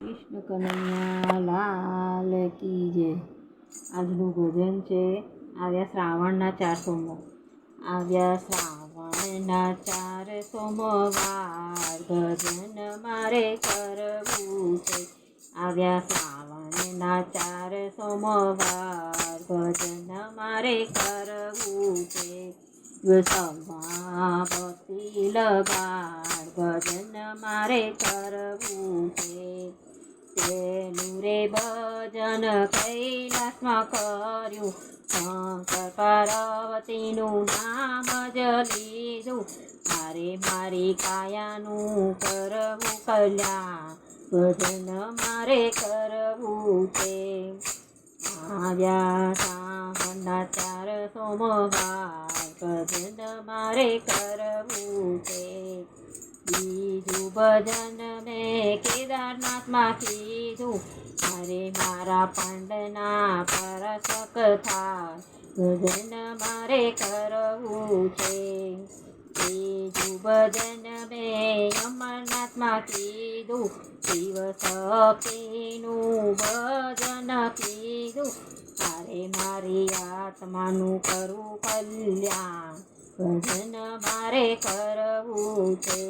કૃષ્ણ કનૈયા લાલ કી જય. આજનું ભજન છે આવ્યા શ્રાવણના ચાર સોમો આવ્યા શ્રાવણના ચાર સોમવાર, ભજન મારે કરવું છે. આવ્યા શ્રાવણના ચાર સોમવાર, ભજન મારે કરવું છે. સમાપતિ લગાડ ભજન મારે કરવું રે ભજન કૈલાસમાં કર્યું. શંકર પાર્વતીનું નામ જ લીધું. મારે મારી કાયાનું કરવું કલ્યાણ ભજન મારે કરવું છે. આવ્યા ચાર સોમવાર. ભજન મારે કરવું છે. બીજું ભજન મેં કેદારનાથમાં કીધું અરે મારા પાંડના પરસક થા ભજન મારે કરવું છે. બીજું ભજન મેં અમરનાથમાં કીધું શિવ શક્તિનું ભજન કીધું અરે મારી આત્માનું કરું કલ્યાણ. ભજન મારે કરવું છે.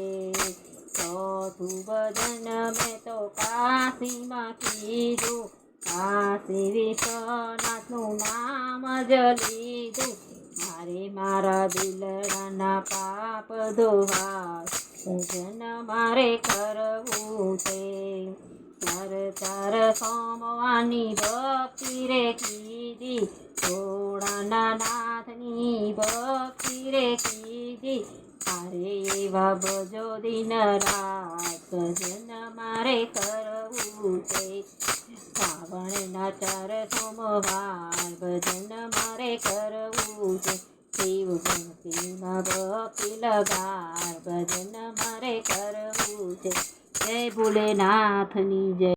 ચોથું ભજન મેં તો કાશીમાં કીધું કાશી વિશ્વનાથનું નામ જ લીધું. મારે મારા દિલડાના પાપ ધોવા. ભજન મારે કરવું છે. ચાર ચાર સોમવાની ભક્તિ રે કીધી. થોડાના નાથની ભક્તિ રે કીધી. મારે એવા ભજો દિન રાત ભજન મારે કરવું છે? શ્રાવણના ચાર સોમવાર ભજન મારે કરવું છે? શિવ ગણપતિમાં ભક્તિ લગાર ભજન મારે કરવું છે? જય ભોલેનાથની જય.